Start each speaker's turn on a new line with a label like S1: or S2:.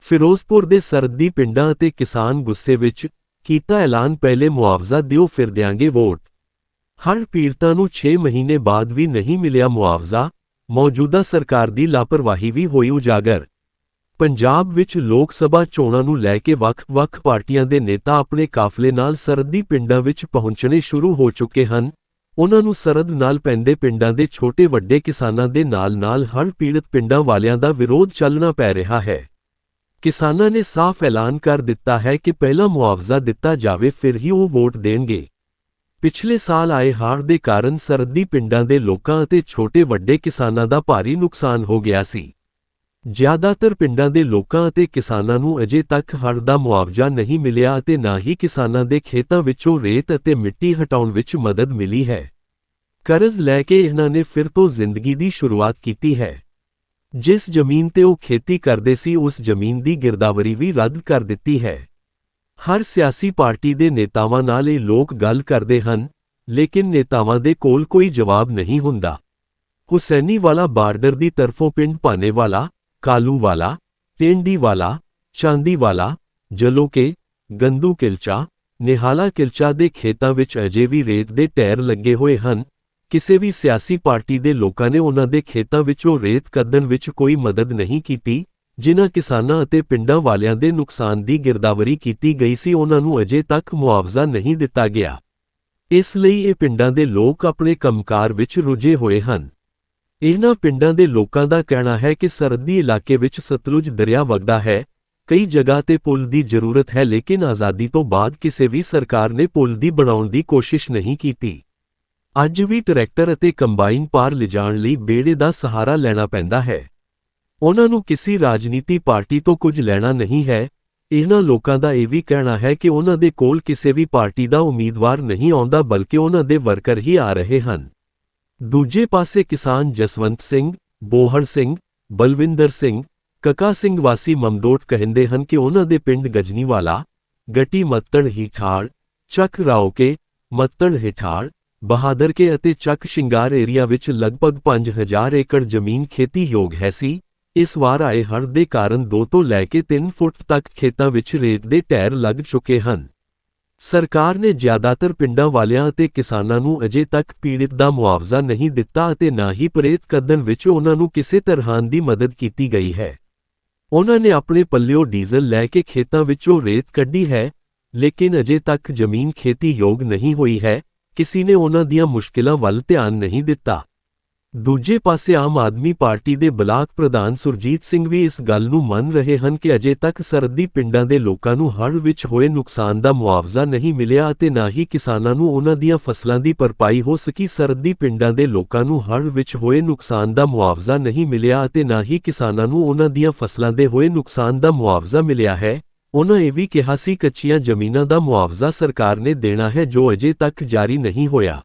S1: ਫਿਰੋਜ਼ਪੁਰ ਦੇ ਸਰਦੀ ਪਿੰਡਾਂ ਅਤੇ ਕਿਸਾਨ ਗੁੱਸੇ ਵਿੱਚ ਕੀਤਾ ਐਲਾਨ ਪਹਿਲੇ ਮੁਆਵਜ਼ਾ ਦਿਓ ਫਿਰ ਦਿਆਂਗੇ ਵੋਟ। ਹਰ ਪੀੜਤਾਂ ਨੂੰ 6 ਮਹੀਨੇ ਬਾਅਦ ਵੀ ਨਹੀਂ ਮਿਲਿਆ ਮੁਆਵਜ਼ਾ, ਮੌਜੂਦਾ ਸਰਕਾਰ ਦੀ ਲਾਪਰਵਾਹੀ ਵੀ ਹੋਈ ਉਜਾਗਰ। ਪੰਜਾਬ ਵਿੱਚ ਲੋਕ ਸਭਾ ਚੋਣਾਂ ਨੂੰ ਲੈ ਕੇ ਵੱਖ-ਵੱਖ ਪਾਰਟੀਆਂ ਦੇ ਨੇਤਾ ਆਪਣੇ ਕਾਫਲੇ ਨਾਲ ਸਰਦੀ ਪਿੰਡਾਂ ਵਿੱਚ ਪਹੁੰਚਣੇ ਸ਼ੁਰੂ ਹੋ ਚੁੱਕੇ ਹਨ। ਉਹਨਾਂ ਨੂੰ ਸਰਦ ਨਾਲ ਪੈਂਦੇ ਪਿੰਡਾਂ ਦੇ ਛੋਟੇ ਵੱਡੇ ਕਿਸਾਨਾਂ ਦੇ ਨਾਲ-ਨਾਲ ਹੜ੍ਹ ਪੀੜਤ ਪਿੰਡਾਂ ਵਾਲਿਆਂ ਦਾ ਵਿਰੋਧ ਚੱਲਣਾ ਪੈ ਰਿਹਾ ਹੈ। ਕਿਸਾਨਾਂ ਨੇ ਸਾਫ਼ ਐਲਾਨ ਕਰ ਦਿੱਤਾ ਹੈ ਕਿ ਪਹਿਲਾਂ ਮੁਆਵਜ਼ਾ ਦਿੱਤਾ ਜਾਵੇ, ਫਿਰ ਹੀ ਉਹ ਵੋਟ ਦੇਣਗੇ। ਪਿਛਲੇ ਸਾਲ ਆਏ ਹੜ੍ਹ ਦੇ ਕਾਰਨ ਸਰਦੀ ਪਿੰਡਾਂ ਦੇ ਲੋਕਾਂ ਅਤੇ ਛੋਟੇ ਵੱਡੇ ਕਿਸਾਨਾਂ ਦਾ ਭਾਰੀ ਨੁਕਸਾਨ ਹੋ ਗਿਆ ਸੀ। ਜ਼ਿਆਦਾਤਰ ਪਿੰਡਾਂ ਦੇ ਲੋਕਾਂ ਅਤੇ ਕਿਸਾਨਾਂ ਨੂੰ ਅਜੇ ਤੱਕ ਹੜ੍ਹ ਦਾ ਮੁਆਵਜ਼ਾ ਨਹੀਂ ਮਿਲਿਆ ਅਤੇ ਨਾ ਹੀ ਕਿਸਾਨਾਂ ਦੇ ਖੇਤਾਂ ਵਿੱਚੋਂ ਰੇਤ ਅਤੇ ਮਿੱਟੀ ਹਟਾਉਣ ਵਿੱਚ ਮਦਦ ਮਿਲੀ ਹੈ। ਕਰਜ਼ ਲੈ ਕੇ ਇਹਨਾਂ ਨੇ ਫਿਰ ਤੋਂ ਜ਼ਿੰਦਗੀ ਦੀ ਸ਼ੁਰੂਆਤ ਕੀਤੀ ਹੈ। ਜਿਸ ਜ਼ਮੀਨ ਤੇ ਉਹ ਖੇਤੀ ਕਰਦੇ ਸੀ, ਉਸ ਜ਼ਮੀਨ ਦੀ ਗਿਰਦਾਵਰੀ ਵੀ ਰੱਦ ਕਰ ਦਿੱਤੀ ਹੈ। ਹਰ ਸਿਆਸੀ ਪਾਰਟੀ ਦੇ ਨੇਤਾਵਾਂ ਨਾਲ ਇਹ ਲੋਕ ਗੱਲ ਕਰਦੇ ਹਨ, ਲੇਕਿਨ ਨੇਤਾਵਾਂ ਦੇ ਕੋਲ ਕੋਈ ਜਵਾਬ ਨਹੀਂ ਹੁੰਦਾ। ਹੁਸੈਨੀਵਾਲਾ ਬਾਰਡਰ ਦੀ ਤਰਫੋਂ ਪਿੰਡ ਭਾਨੇਵਾਲਾ ਕਾਲੂਵਾਲਾ ਟੇਂਡੀਵਾਲਾ ਚਾਂਦੀਵਾਲਾ ਜਲੋਕੇ ਗੰਦੂ ਕਿਲਚਾ ਨਿਹਾਲਾ ਕਿਲਚਾ ਦੇ ਖੇਤਾਂ ਵਿੱਚ ਅਜੇ ਵੀ ਰੇਤ ਦੇ ਟਾਇਰ ਲੱਗੇ ਹੋਏ ਹਨ ਕਿਸੇ ਵੀ ਸਿਆਸੀ ਪਾਰਟੀ ਦੇ ਲੋਕਾਂ ਨੇ ਉਹਨਾਂ ਦੇ ਖੇਤਾਂ ਵਿੱਚੋਂ ਰੇਤ ਕੱਢਣ ਵਿੱਚ ਕੋਈ ਮਦਦ ਨਹੀਂ ਕੀਤੀ ਜਿਨ੍ਹਾਂ ਕਿਸਾਨਾਂ ਅਤੇ ਪਿੰਡਾਂ ਵਾਲਿਆਂ ਦੇ ਨੁਕਸਾਨ ਦੀ ਗਿਰਦਾਵਰੀ ਕੀਤੀ ਗਈ ਸੀ ਉਹਨਾਂ ਨੂੰ ਅਜੇ ਤੱਕ ਮੁਆਵਜ਼ਾ ਨਹੀਂ ਦਿੱਤਾ ਗਿਆ ਇਸ ਲਈ ਇਹ ਪਿੰਡਾਂ ਦੇ ਲੋਕ ਆਪਣੇ ਕੰਮਕਾਰ ਵਿੱਚ ਰੁੱਝੇ ਹੋਏ ਹਨ ਇਹਨਾਂ ਪਿੰਡਾਂ ਦੇ ਲੋਕਾਂ ਦਾ ਕਹਿਣਾ ਹੈ ਕਿ ਸਰਦੀ ਇਲਾਕੇ ਵਿੱਚ ਸਤਲੁਜ ਦਰਿਆ ਵਗਦਾ ਹੈ। ਕਈ ਜਗ੍ਹਾ ਤੇ ਪੁਲ ਦੀ ਜ਼ਰੂਰਤ ਹੈ ਲੇਕਿਨ ਆਜ਼ਾਦੀ ਤੋਂ ਬਾਅਦ ਕਿਸੇ ਵੀ ਸਰਕਾਰ ਨੇ ਪੁਲ ਦੀ ਬਣਾਉਣ ਦੀ ਕੋਸ਼ਿਸ਼ ਨਹੀਂ ਕੀਤੀ। ਅੱਜ ਵੀ ਟਰੈਕਟਰ ਅਤੇ ਕੰਬਾਈਨ ਪਾਰ ਲਿਜਾਣ ਲਈ ਬੇੜੇ ਦਾ ਸਹਾਰਾ ਲੈਣਾ ਪੈਂਦਾ ਹੈ। ਉਹਨਾਂ ਨੂੰ ਕਿਸੇ ਰਾਜਨੀਤੀ ਪਾਰਟੀ ਤੋਂ ਕੁਝ ਲੈਣਾ ਨਹੀਂ ਹੈ। ਇਹਨਾਂ ਲੋਕਾਂ ਦਾ ਇਹ ਵੀ ਕਹਿਣਾ ਹੈ ਕਿ ਉਹਨਾਂ ਦੇ ਕੋਲ ਕਿਸੇ ਵੀ ਪਾਰਟੀ ਦਾ ਉਮੀਦਵਾਰ ਨਹੀਂ ਆਉਂਦਾ ਬਲਕਿ ਉਹਨਾਂ ਦੇ ਵਰਕਰ ਹੀ ਆ ਰਹੇ ਹਨ। ਦੂਜੇ ਪਾਸੇ ਕਿਸਾਨ ਜਸਵੰਤ ਸਿੰਘ, ਬੋਹੜ ਸਿੰਘ, ਬਲਵਿੰਦਰ ਸਿੰਘ, ਕਕਾ ਸਿੰਘ ਵਾਸੀ ਮਮਦੋਟ ਕਹਿੰਦੇ ਹਨ ਕਿ ਉਹਨਾਂ ਦੇ ਪਿੰਡ ਗਜਨੀਵਾਲਾ, ਗਟੀ ਮੱਤੜ ਹੀਠਾੜ ਚੱਕ ਰਾਓਕੇ, ਮੱਤੜ ਹੀਠਾੜ ਬਹਾਦਰਕੇ ਅਤੇ ਚੱਕ ਸ਼ਿੰਗਾਰ ਏਰੀਆ ਵਿੱਚ ਲਗਭਗ 5000 ਏਕੜ ਜ਼ਮੀਨ ਖੇਤੀਯੋਗ ਹੈ ਸੀ। ਇਸ ਵਾਰ ਆਏ ਹੜ੍ਹ ਦੇ ਕਾਰਨ 2 ਤੋਂ ਲੈ ਕੇ 3 ਫੁੱਟ ਤੱਕ ਖੇਤਾਂ ਵਿੱਚ ਰੇਤ ਦੇ ਢੇਰ ਲੱਗ ਚੁੱਕੇ ਹਨ। ਸਰਕਾਰ ਨੇ ਜ਼ਿਆਦਾਤਰ ਪਿੰਡਾਂ ਵਾਲਿਆਂ ਅਤੇ ਕਿਸਾਨਾਂ ਨੂੰ ਅਜੇ ਤੱਕ ਪੀੜਿਤ ਦਾ ਮੁਆਵਜ਼ਾ ਨਹੀਂ ਦਿੱਤਾ ਅਤੇ ਨਾ ਹੀ ਪ੍ਰੇਤ ਕੱਢਣ ਵਿੱਚ ਉਹਨਾਂ ਨੂੰ ਕਿਸੇ ਤਰ੍ਹਾਂ ਦੀ ਮਦਦ ਕੀਤੀ ਗਈ ਹੈ। ਉਹਨਾਂ ਨੇ ਆਪਣੇ ਪੱਲਿਓ ਡੀਜ਼ਲ ਲੈ ਕੇ ਖੇਤਾਂ ਵਿੱਚੋਂ ਰੇਤ ਕੱਢੀ ਹੈ, ਲੇਕਿਨ ਅਜੇ ਤੱਕ ਜ਼ਮੀਨ ਖੇਤੀ ਯੋਗ ਨਹੀਂ ਹੋਈ ਹੈ, ਕਿਸੇ ਨੇ ਉਹਨਾਂ ਦੀਆਂ ਮੁਸ਼ਕਿਲਾਂ ਵੱਲ ਧਿਆਨ ਨਹੀਂ ਦਿੱਤਾ। ਦੂਜੇ ਪਾਸੇ ਆਮ ਆਦਮੀ ਪਾਰਟੀ ਦੇ ਬਲਾਕ ਪ੍ਰਧਾਨ ਸੁਰਜੀਤ ਸਿੰਘ ਵੀ ਇਸ ਗੱਲ ਨੂੰ ਮੰਨ ਰਹੇ ਹਨ ਕਿ ਅਜੇ ਤੱਕ ਸਰਦੀ ਪਿੰਡਾਂ ਦੇ ਲੋਕਾਂ ਨੂੰ ਹੜ੍ਹ ਵਿੱਚ ਹੋਏ ਨੁਕਸਾਨ ਦਾ ਮੁਆਵਜ਼ਾ ਨਹੀਂ ਮਿਲਿਆ ਅਤੇ ਨਾ ਹੀ ਕਿਸਾਨਾਂ ਨੂੰ ਉਹਨਾਂ ਦੀਆਂ ਫਸਲਾਂ ਦੀ ਭਰਪਾਈ ਹੋ ਸਕੀ। ਸਰਦੀ ਪਿੰਡਾਂ ਦੇ ਲੋਕਾਂ ਨੂੰ ਹੜ੍ਹ ਵਿੱਚ ਹੋਏ ਨੁਕਸਾਨ ਦਾ ਮੁਆਵਜ਼ਾ ਨਹੀਂ ਮਿਲਿਆ ਅਤੇ ਨਾ ਹੀ ਕਿਸਾਨਾਂ ਨੂੰ ਉਹਨਾਂ ਦੀਆਂ ਫਸਲਾਂ ਦੇ ਹੋਏ ਨੁਕਸਾਨ ਦਾ ਮੁਆਵਜ਼ਾ ਮਿਲਿਆ ਹੈ। ਉਹਨਾਂ ਇਹ ਵੀ ਕਿਹਾ ਸੀ, ਕੱਚੀਆਂ ਜ਼ਮੀਨਾਂ ਦਾ ਮੁਆਵਜ਼ਾ ਸਰਕਾਰ ਨੇ ਦੇਣਾ ਹੈ ਜੋ ਅਜੇ ਤੱਕ ਜਾਰੀ ਨਹੀਂ ਹੋਇਆ।